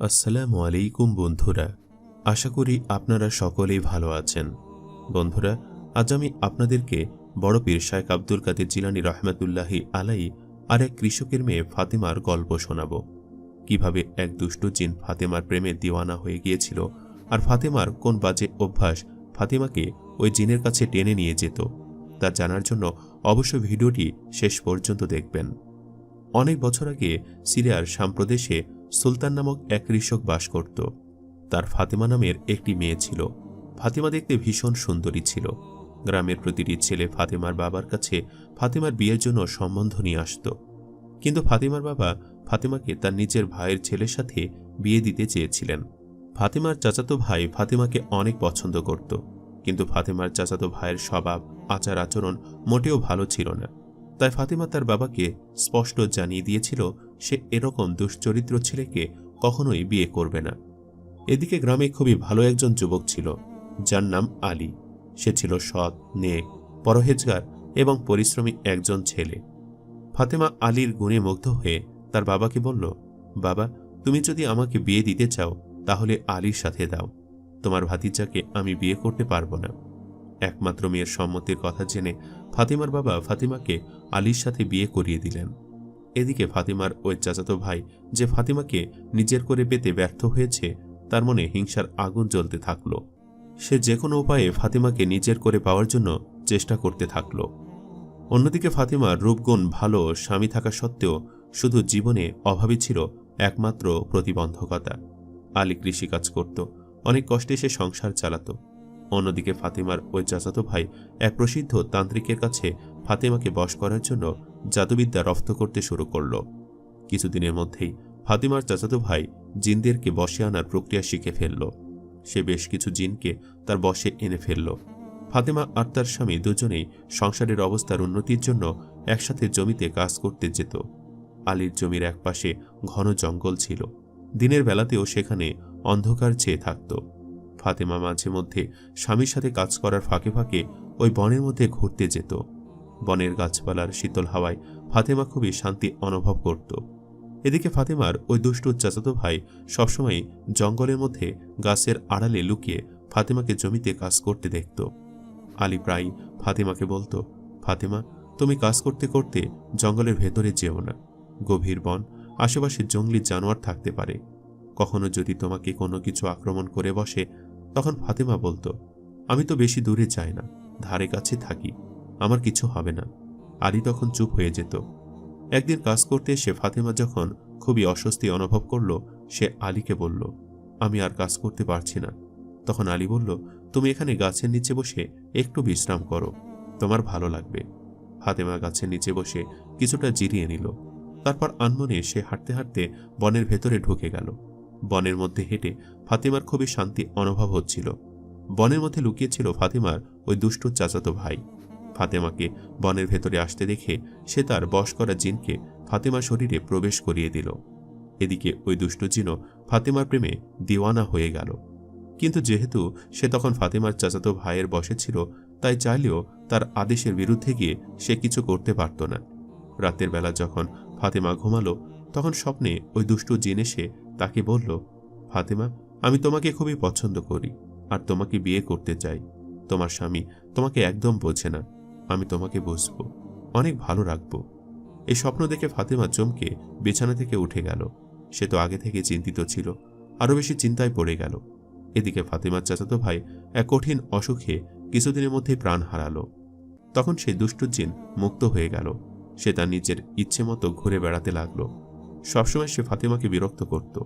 আসসালামু আলাইকুম বন্ধুরা, আশা করি আপনারা সকলেই ভালো আছেন। বন্ধুরা, আজ আমি আপনাদেরকে বড় পীর শায়েখ আব্দুল কাদের জিলানি রহমতুল্লাহি আলাই আর এক কৃষকের মেয়ে ফাতেমার গল্প শোনাব। কীভাবে এক দুষ্ট জিন ফাতেমার প্রেমে দিওয়ানা হয়ে গিয়েছিল আর ফাতেমার কোন বাজে অভ্যাস ফাতেমাকে ওই জিনের কাছে টেনে নিয়ে যেত, তা জানার জন্য অবশ্য ভিডিওটি শেষ পর্যন্ত দেখবেন। অনেক বছর আগে সিরিয়ার সাম্প্রদেশে সুলতান নামক এক কৃষক বাস করত। তার ফাতেমা নামের একটি মেয়ে ছিল। ফাতেমা দেখতে ভীষণ সুন্দরী ছিল। গ্রামের প্রতিটি ছেলে ফাতেমার বাবার কাছে ফাতেমার বিয়ের জন্য সম্বন্ধ নিয়ে আসত। কিন্তু ফাতেমার বাবা ফাতেমাকে তার নিজের ভাইয়ের ছেলের সাথে বিয়ে দিতে চেয়েছিলেন। ফাতেমার চাচাতো ভাই ফাতেমাকে অনেক পছন্দ করত। কিন্তু ফাতেমার চাচাতো ভাইয়ের স্বভাব আচার আচরণ মোটেও ভালো ছিল না। তাই ফাতেমা তার বাবাকে স্পষ্ট জানিয়ে দিয়েছিল, সে এরকম দুশ্চরিত্র ছেলেকে কখনোই বিয়ে করবে না। এদিকে গ্রামে খুবই ভালো একজন যুবক ছিল, যার নাম আলী। সে ছিল সৎ, নেক, পরহেজগার এবং পরিশ্রমী একজন ছেলে। ফাতেমা আলীর গুণে মুগ্ধ হয়ে তার বাবাকে বলল, বাবা, তুমি যদি আমাকে বিয়ে দিতে চাও, তাহলে আলীর সাথে দাও। তোমার ভাতিজাকে আমি বিয়ে করতে পারব না। একমাত্র মেয়ের সম্মতির কথা জেনে ফাতিমার বাবা ফাতিমাকে আলীর সাথে বিয়ে করিয়ে দিলেন। এদিকে ফাতিমার ওই চাচাতো ভাই যে ফাতিমাকে নিজের করে পেতে ব্যর্থ হয়েছে, তার মনে হিংসার আগুন জ্বলতে থাকল। সে যে কোনো উপায়ে ফাতিমাকে নিজের করে পাওয়ার জন্য চেষ্টা করতে থাকল। অন্যদিকে ফাতিমার রূপগুণ ভালো স্বামী থাকা সত্ত্বেও শুধু জীবনে অভাবী ছিল একমাত্র প্রতিবন্ধকতা। আলী কৃষিকাজ করত, অনেক কষ্টে সে সংসার চালাতো। অন্যদিকে ফাতিমার ওই চাচাতো ভাই এক প্রসিদ্ধ তান্ত্রিকের কাছে ফাতিমাকে বশ করার জন্য জাদুবিদ্যা রফত করতে শুরু করল। কিছুদিনের মধ্যেই ফাতিমার চাচাতো ভাই জিনদেরকে বসে আনার প্রক্রিয়া শিখে ফেলল। সে বেশ কিছু জিনকে তার বসে এনে ফেলল। ফাতেমা আর তার স্বামী দুজনেই সংসারের অবস্থার উন্নতির জন্য একসাথে জমিতে কাজ করতে যেত। আলীর জমির একপাশে ঘন জঙ্গল ছিল। দিনের বেলাতেও সেখানে অন্ধকার চেয়ে থাকত। ফাতেমা মাঝে মধ্যে স্বামীর সাথে কাজ করার ফাঁকে ফাঁকে ওই বনের মধ্যে ঘুরতে যেত। বনের গাছপালার শীতল হাওয়ায় ফাতেমা খুবই শান্তি অনুভব করত। এদিকে ফাতেমার ওই দুষ্টু চাচাতো ভাই সবসময় জঙ্গলের মধ্যে গাছের আড়ালে লুকিয়ে ফাতেমাকে জমিতে কাজ করতে দেখত। আলী প্রায় ফাতেমাকে বলতো, ফাতেমা, তুমি কাজ করতে করতে জঙ্গলের ভেতরে যেও না। গভীর বন, আশেপাশে জঙ্গলি জানোয়ার থাকতে পারে। কখনো যদি তোমাকে কোনো কিছু আক্রমণ করে বসে তখন ফাতেমা বলতো, আমি তো বেশি দূরে যাই না, ধারে কাছে থাকি, আমার কিছু হবে না। আলী তখন চুপ হয়ে যেত। একদিন কাজ করতে এসে ফাতেমা যখন খুবই অস্বস্তি অনুভব করল, সে আলীকে বলল, আমি আর কাজ করতে পারছি না। তখন আলী বলল, তুমি এখানে গাছের নিচে বসে একটু বিশ্রাম করো, তোমার ভালো লাগবে। ফাতেমা গাছের নিচে বসে কিছুটা জিরিয়ে নিল। তারপর আনমনে সে হাঁটতে হাঁটতে বনের ভেতরে ঢুকে গেল। বনের মধ্যে হেঁটে ফাতিমার খুবই শান্তি অনুভব হচ্ছিল। বনের মধ্যে লুকিয়েছিল ফাতিমার ওই দুষ্ট চাচাতো ভাই। ফাতেমাকে বনের ভেতরে আসতে দেখে সে তার বশ করা জিনকে ফাতেমার শরীরে প্রবেশ করিয়ে দিল। এদিকে ওই দুষ্ট জিনও ফাতেমার প্রেমে দিওয়ানা হয়ে গেল। কিন্তু যেহেতু সে তখন ফাতেমার চাচাতো ভাইয়ের বসে ছিল, তাই চাইলেও তার আদেশের বিরুদ্ধে গিয়ে সে কিছু করতে পারত না। রাতের বেলা যখন ফাতেমা ঘুমালো, তখন স্বপ্নে ওই দুষ্ট জিন এসে তাকে বলল, ফাতেমা, আমি তোমাকে খুবই পছন্দ করি আর তোমাকে বিয়ে করতে চাই। তোমার স্বামী তোমাকে একদম বোঝে না। আমি তোমাকে বুঝব, অনেক ভালো রাখব। এই স্বপ্ন দেখে ফাতেমা চমকে বিছানা থেকে উঠে গেল। সে তো আগে থেকে চিন্তিত ছিল, আরও বেশি চিন্তায় পড়ে গেল। এদিকে ফাতেমার চাচাতো ভাই এক কঠিন অসুখে কিছুদিনের মধ্যেই প্রাণ হারালো। তখন সে দুষ্ট জিন মুক্ত হয়ে গেল। সে তার নিজের ইচ্ছে মতো ঘুরে বেড়াতে লাগল। সবসময় সে ফাতেমাকে বিরক্ত করত।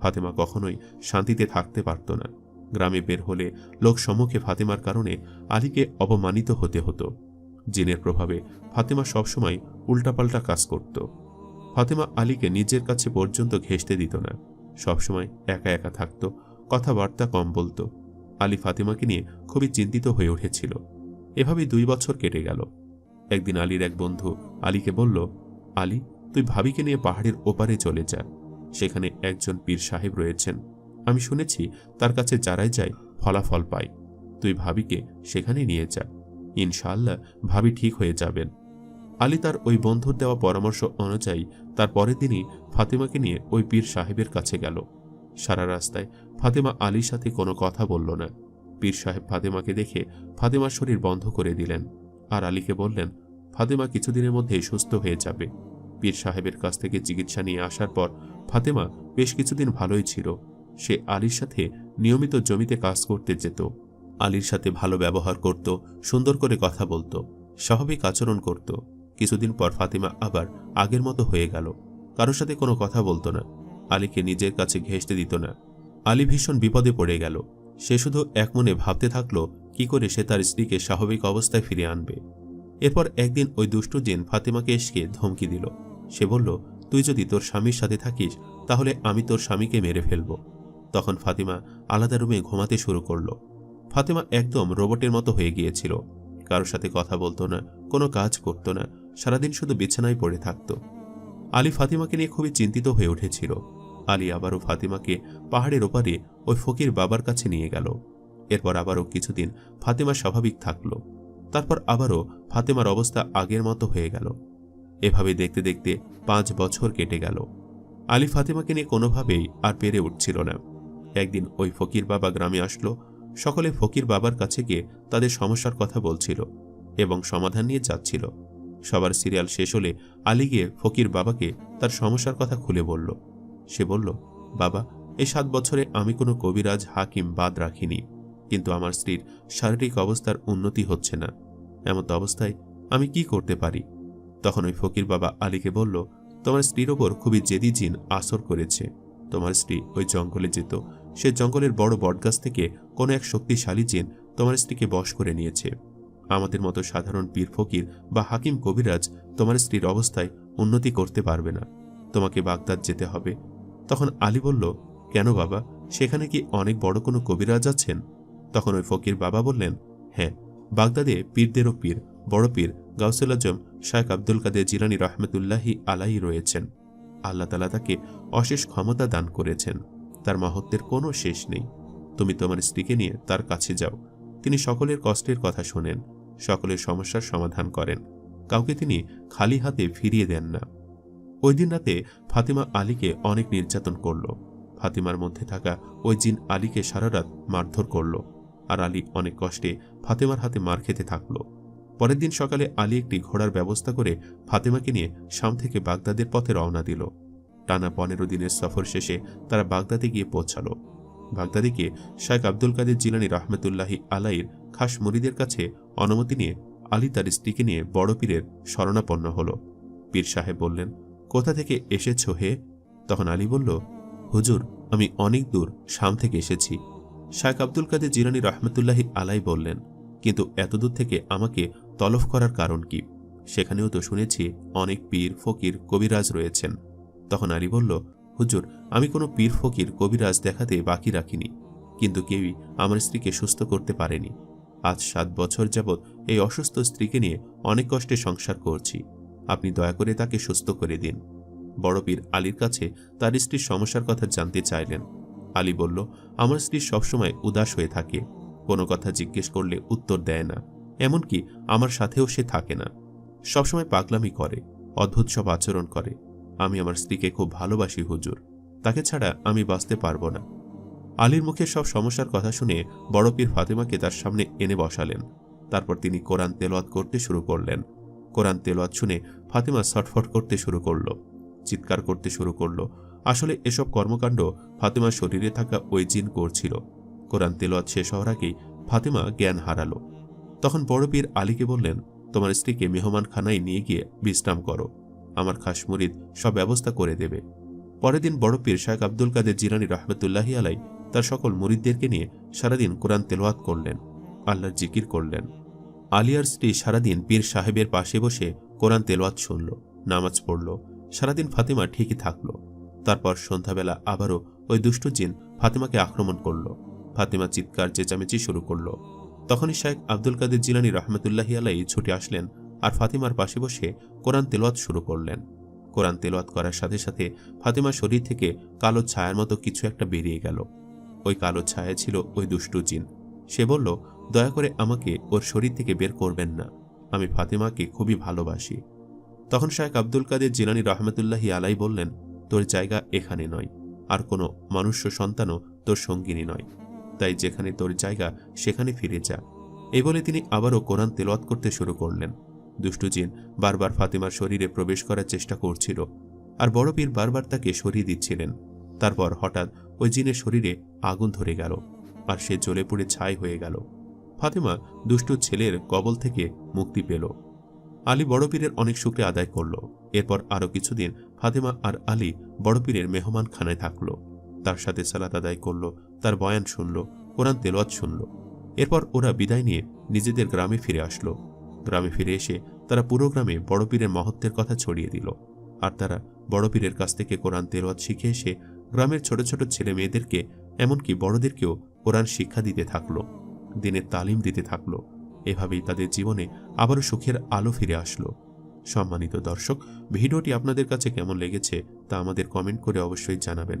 ফাতেমা কখনোই শান্তিতে থাকতে পারত না। গ্রামে বের হলে লোক সম্মুখে ফাতেমার কারণে আলীকে অপমানিত হতে হতো। জিনের প্রভাবে ফাতেমা সবসময় উল্টাপাল্টা কাজ করত। ফাতেমা আলীকে নিজের কাছে পর্যন্ত ঘেঁষতে দিত না। সবসময় একা একা থাকত, কথাবার্তা কম বলতো। আলী ফাতেমাকে নিয়ে খুবই চিন্তিত হয়ে উঠেছিল। এভাবেই দুই বছর কেটে গেল। একদিন আলীর এক বন্ধু আলীকে বলল, আলী তুই ভাবিকে নিয়ে পাহাড়ের ওপারে চলে যা। সেখানে একজন পীর সাহেব রয়েছেন। আমি শুনেছি তার কাছে যারাই যায় ফলাফল পায়। তুই ভাবিকে সেখানে নিয়ে যা। ইনশাল্লাহ ভাবি ঠিক হয়ে যাবেন। আলী তার ওই বন্ধুর দেওয়া পরামর্শ অনুযায়ী তার পরের দিনই ফাতিমাকে নিয়ে ওই পীর সাহেবের কাছে গেল। সারা রাস্তায় ফাতেমা আলীর সাথে কোনো কথা বলল না। পীর সাহেব ফাতেমাকে দেখে ফাতেমার শরীর বন্ধ করে দিলেন। আর আলীকে বললেন, ফাতেমা কিছুদিনের মধ্যেই সুস্থ হয়ে যাবে। পীর সাহেবের কাছ থেকে চিকিৎসা নিয়ে আসার পর ফাতেমা বেশ কিছুদিন ভালোই ছিল। সে আলীর সাথে নিয়মিত জমিতে কাজ করতে যেত। আলীর সাথে ভালো ব্যবহার করত, সুন্দর করে কথা বলতো, স্বাভাবিক আচরণ করত। কিছুদিন পর ফাতিমা আবার আগের মতো হয়ে গেল। কারোর সাথে কোনো কথা বলতো না। আলীকে নিজের কাছে ঘেঁষতে দিত না। আলী ভীষণ বিপদে পড়ে গেল। সে শুধু এক মনে ভাবতে থাকল, কি করে সে তার স্ত্রীকে স্বাভাবিক অবস্থায় ফিরে আনবে। এরপর একদিন ওই দুষ্টু জিন ফাতেমাকে এসকে ধমকি দিল। সে বলল, তুই যদি তোর স্বামীর সাথে থাকিস, তাহলে আমি তোর স্বামীকে মেরে ফেলব। তখন ফাতিমা আলাদা রুমে ঘুমাতে শুরু করল। ফাতেমা একদম রোবটের মতো হয়ে গিয়েছিল। কারোর সাথে কথা বলতো না, কোনো কাজ করত না, সারাদিন শুধু বিছানায় পড়ে থাকত। আলী ফাতিমাকে নিয়ে খুবই চিন্তিত হয়ে উঠেছিল। আলী আবারও ফাতিমাকে পাহাড়ের ওপারে ওই ফকির বাবার কাছে নিয়ে গেল। এরপর আবারও কিছুদিন ফাতেমা স্বাভাবিক থাকল। তারপর আবারও ফাতেমার অবস্থা আগের মতো হয়ে গেল। এভাবে দেখতে দেখতে পাঁচ বছর কেটে গেল। আলী ফাতেমাকে নিয়ে কোনোভাবেই আর পেরে উঠছিল না। একদিন ওই ফকির বাবা গ্রামে আসলো, সকলে ফকির বাবার কাছে গিয়ে তাদের সমস্যার কথা বলছিল এবং সমাধান নিয়ে যাচ্ছিল। সবার সিরিয়াল শেষ হলে আলী গিয়ে ফকির বাবাকে তার সমস্যার কথা খুলে বলল। সে বলল, বাবা এই সাত বছরে আমি কোনো কবিরাজ, হাকিম বাদ রাখিনি, কিন্তু আমার স্ত্রীর শারীরিক অবস্থার উন্নতি হচ্ছে না। এমত অবস্থায় আমি কি করতে পারি? তখন ওই ফকির বাবা আলীকে বলল, তোমার স্ত্রীর ওপর খুবই জেদি জিন আসর করেছে। তোমার স্ত্রী ওই জঙ্গলে যেত। সে জঙ্গলের বড় বটগাছ থেকে কোনো এক শক্তিশালী জিন তোমার স্ত্রীকে বশ করে নিয়েছে। আমাদের মতো সাধারণ পীর ফকির বা হাকিম কবিরাজ তোমার স্ত্রীর অবস্থায় উন্নতি করতে পারবে না। তোমাকে বাগদাদ যেতে হবে। তখন আলী বলল, কেন বাবা, সেখানে কি অনেক বড় কোনো কবিরাজ আছেন? তখন ওই ফকির বাবা বললেন হ্যাঁ বাগদাদে পীরদেরও পীর, বড় পীর গাউসুল আজম, শায়েখ আব্দুল কাদের জিরানি রহমতুল্লাহি আলাই রয়েছেন। আল্লাহ তালা তাকে অশেষ ক্ষমতা দান করেছেন। তার মহত্বের কোনো শেষ নেই। তুমি তোমার স্ত্রীকে নিয়ে তার কাছে যাও। তিনি সকলের কষ্টের কথা শোনেন, সকলের সমস্যার সমাধান করেন। কাউকে তিনি খালি হাতে ফিরিয়ে দেন না। ওই দিন রাতে ফাতিমা আলীকে অনেক নির্যাতন করল। ফাতিমার মধ্যে থাকা ওই জিন আলীকে সারা রাত মারধর করল। আর আলী অনেক কষ্টে ফাতেমার হাতে মার খেতে থাকল। পরের দিন সকালে আলী একটি ঘোড়ার ব্যবস্থা করে ফাতেমাকে নিয়ে শাম থেকে বাগদাদের পথে রওনা দিল। টানা পনেরো দিনের সফর শেষে তারা বাগদাদে গিয়ে পৌঁছালো। বাগদাদে গিয়ে শায়েখ আব্দুল কাদের জিলানি রহমতুল্লাহি আলাইয়ের খাস মুরিদের কাছে অনুমতি নিয়ে আলী তার স্ত্রীকে নিয়ে বড় পীরের শরণাপন্ন হল। পীর সাহেব বললেন, কোথা থেকে এসেছ হে? তখন আলী বলল, হুজুর, আমি অনেক দূর, শাম থেকে এসেছি। শায়েখ আব্দুল কাদের জিলানি রহমতুল্লাহি আলাই বললেন, কিন্তু এতদূর থেকে আমাকে তলফ করার কারণ কি? সেখানেও তো শুনেছি অনেক পীর, ফকির, কবিরাজ রয়েছেন। তখন আলী বলল, হুজুর, আমি কোনো পীর, ফকির, কবিরাজ দেখাতে বাকি রাখিনি। কিন্তু কেউই আমার স্ত্রীকে সুস্থ করতে পারেনি। আজ সাত বছর যাবৎ এই অসুস্থ স্ত্রীকে নিয়ে অনেক কষ্টে সংসার করছি। আপনি দয়া করে তাকে সুস্থ করে দিন। বড় পীর আলীর কাছে তার স্ত্রীর সমস্যার কথা জানতে চাইলেন। আলী বলল, আমার স্ত্রী সবসময় উদাস হয়ে থাকে। কোনো কথা জিজ্ঞেস করলে উত্তর দেয় না। এমনকি আমার সাথেও সে থাকে না। সবসময় পাগলামি করে অদ্ভুত সব আচরণ করে। আমি আমার স্ত্রীকে খুব ভালোবাসি, হুজুর। তাকে ছাড়া আমি বাঁচতে পারব না। আলীর মুখে সব সমস্যার কথা শুনে বড় পীর ফাতেমাকে তার সামনে এনে বসালেন। তারপর তিনি কোরআন তেলোয়াত করতে শুরু করলেন। কোরআন তেলোয়াত শুনে ফাতেমা ছটফট করতে শুরু করল, চিৎকার করতে শুরু করল। আসলে এসব কর্মকাণ্ড ফাতেমার শরীরে থাকা ওই জিন করছিল। কোরআন তেলোয়াত শেষ হওয়ার আগেই ফাতেমা জ্ঞান হারালো। তখন বড় পীর আলীকে বললেন, তোমার স্ত্রীকে মেহমান খানায় নিয়ে গিয়ে বিশ্রাম করো। আমার খাস মুরিদ সব ব্যবস্থা করে দেবে। পরের দিন বড় পীর শাহেক আব্দুল কাদের জিরানি রহমতুল্লাহি আলাই তার সকল মুরিদদেরকে নিয়ে সারাদিন কোরআন তেলোয়াত করলেন, আল্লাহর জিকির করলেন। আলিয়ার স্ত্রী সারাদিন পীর সাহেবের পাশে বসে কোরআন তেলোয়াত শুনল, নামাজ পড়ল, সারাদিন ফাতেমা ঠিকই থাকল। তারপর সন্ধ্যাবেলা আবারও ওই দুষ্ট জিন ফাতেমাকে আক্রমণ করল। ফাতেমা চিৎকার, চেঁচামেচি শুরু করল। তখনই শাহেক আব্দুল কাদের জিলানি রহমতুল্লাহি আলাই ছুটে আসলেন আর ফাতিমার পাশে বসে কোরআন তেলোয়াত শুরু করলেন। কোরআন তেলোয়াত করার সাথে সাথে ফাতিমার শরীর থেকে কালো ছায়ার মতো কিছু একটা বেরিয়ে গেল। ওই কালো ছায়া ছিল ওই দুষ্টু জিন। সে বলল, দয়া করে আমাকে ওর শরীর থেকে বের করবেন না। আমি ফাতিমাকে খুবই ভালোবাসি। তখন শাহেক আব্দুল কাদের জিলানি রহমতুল্লাহি আলাই বললেন, তোর জায়গা এখানে নয়। আর কোনো মানুষ্য সন্তানও তোর সঙ্গিনী নয়। তাই যেখানে তোর জায়গা, সেখানে ফিরে যা। এই বলে তিনি আবারও কোরআন তেলাওয়াত করতে শুরু করলেন। দুষ্টু জিন বারবার ফাতিমার শরীরে প্রবেশ করার চেষ্টা করছিল, আর বড় পীর বারবার তাকে সরিয়ে দিচ্ছিলেন। তারপর হঠাৎ ওই জিনের শরীরে আগুন ধরে গেল, আর সে জ্বলে পুড়ে ছাই হয়ে গেল। ফাতিমা দুষ্টু ছেলের কবল থেকে মুক্তি পেল। আলী বড় পীরের অনেক শুক্রে আদায় করল। এরপর আরও কিছুদিন ফাতিমা আর আলী বড় পীরের মেহমান খানায় থাকল। তার সাথে সালাত আদায় করল, তার বয়ান শুনল, কোরআন তেলোয়াত শুনল। এরপর ওরা বিদায় নিয়ে নিজেদের গ্রামে ফিরে আসলো। গ্রামে ফিরে এসে তারা পুরো গ্রামে বড় পীরের মহত্বের কথা ছড়িয়ে দিল। আর তারা বড় পীরের কাছ থেকে কোরআন তেলোয়াত শিখে এসে গ্রামের ছোট ছোট ছেলে মেয়েদেরকে, এমনকি বড়দেরকেও কোরআন শিক্ষা দিতে থাকল, দিনের তালিম দিতে থাকল। এভাবেই তাদের জীবনে আবারও সুখের আলো ফিরে আসলো। সম্মানিত দর্শক, ভিডিওটি আপনাদের কাছে কেমন লেগেছে তা আমাদের কমেন্ট করে অবশ্যই জানাবেন।